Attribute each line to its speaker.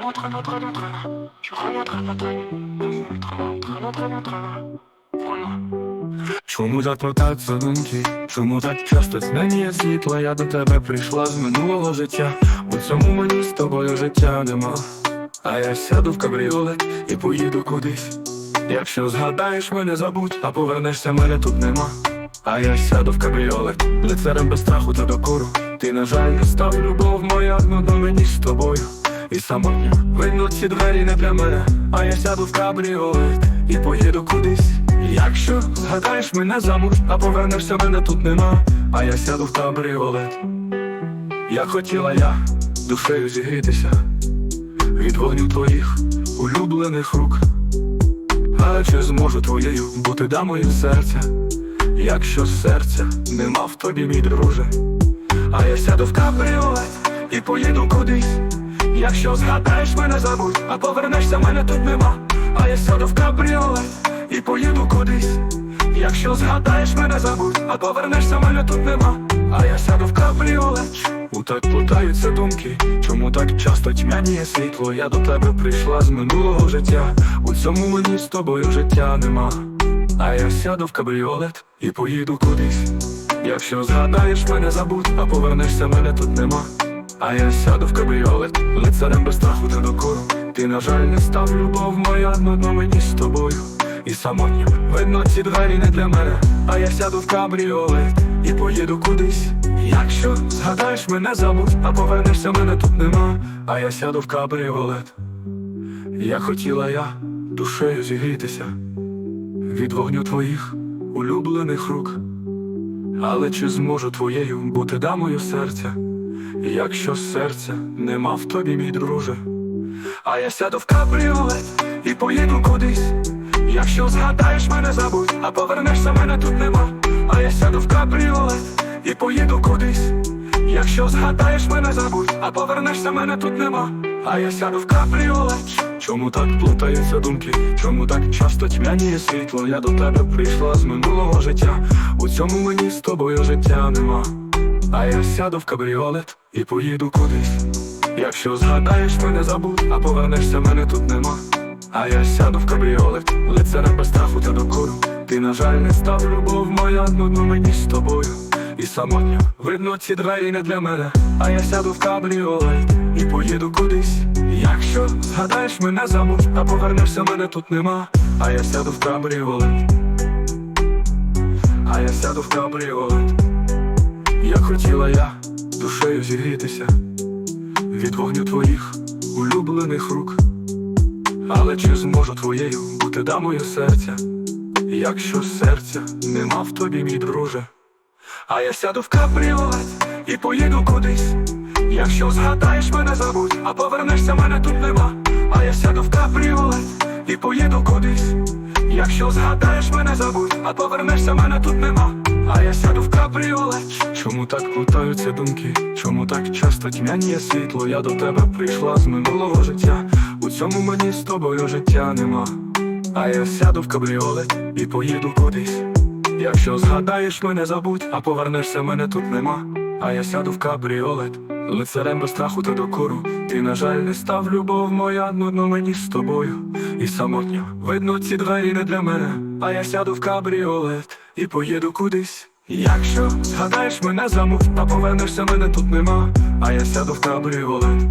Speaker 1: Треба, треба? Чого треба, треба? Треба, треба, треба, треба. Воно.
Speaker 2: Чому так плутаються думки? Чому так часто змінює світло? Я до тебе прийшла з минулого життя. У цьому мені з тобою життя нема. А я сяду в кабріолет і поїду кудись. Якщо згадаєш мене забудь, а повернешся, мене тут нема. А я сяду в кабріолет, лицарем без страху та докору. Ти, на жаль, не став любов моя, одно мені з тобою. І самотньо видно ці двері не мене, а я сяду в кабріолет і поїду кудись. Якщо згадаєш мене забудь, а повернешся, мене тут нема, а я сяду в кабріолет. Як хотіла я душею зігрітися від вогню твоїх улюблених рук. Але чи зможу твоєю бути дамою серця, якщо серця нема в тобі, мій друже? А я сяду в кабріолет і поїду кудись. Якщо згадаєш мене забудь, а повернешся, мене тут нема. А я сяду в кабріолет і поїду кудись. Якщо згадаєш мене забудь, а повернешся, мене тут нема. А я сяду в кабріолет. У так плутаються думки, чому так часто тьмяніє світло? Я до тебе прийшла з минулого життя. У цьому мені з тобою життя нема. А я сяду в кабріолет і поїду кудись. Якщо згадаєш мене забудь, а повернешся, мене тут нема. А я сяду в кабріолет, лицарем без страху та докору. Ти, на жаль, не став любов моя, одно мені з тобою. І самотньо видно ці двері не для мене. А я сяду в кабріолет і поїду кудись. Якщо згадаєш мене забудь, а повернешся, мене тут нема. А я сяду в кабріолет. Як хотіла я душею зігрітися від вогню твоїх улюблених рук. Але чи зможу твоєю бути дамою серця, якщо серця нема в тобі, мій друже? А я сяду в кабріолет і поїду кудись. Якщо згадаєш мене забудь, а повернешся, мене тут нема. А я сяду в кабріолет і поїду кудись. Якщо згадаєш мене забудь, а повернешся, мене тут нема. А я сяду в кабріолет. Чому так плутаються думки? Чому так часто тьмяніє світло? Я до тебе прийшла з минулого життя. У цьому мені з тобою життя нема. А я сяду в кабріолет і поїду кудись. Якщо згадаєш мене забудь, а повернешся, мене тут нема. А я сяду в кабріолет, лицарем без страху та докору. Ти, на жаль, не став любов моя, одно мені з тобою. І самотньо видно ці двері не для мене. А я сяду в кабріолет і поїду кудись. Якщо згадаєш мене забудь, а повернешся, мене тут нема. А я сяду в кабріолет. А я сяду в кабріолет. Як хотіла я душею зігрітися від вогню твоїх улюблених рук. Але чи зможу твоєю бути дамою серця, якщо серця нема в тобі, мій друже? А я сяду в кабріолет і поїду кудись. Якщо згадаєш мене забудь, а повернешся, мене тут нема. А я сяду в кабріолет і поїду кудись. Якщо згадаєш мене забудь, а повернешся, мене тут нема. Чому так плутаються думки? Чому так часто тьмяніє світло? Я до тебе прийшла з минулого життя. У цьому мені з тобою життя нема. А я сяду в кабріолет і поїду кудись. Якщо згадаєш мене забудь, а повернешся, мене тут нема. А я сяду в кабріолет, лицарем без страху та докору. Ти, на жаль, не став любов моя, нудно мені з тобою. І самотньо видно ці двері не для мене. А я сяду в кабріолет і поїду кудись. Якщо згадаєш мене замов, а повернешся, мене тут нема. А я сяду в кабріолет.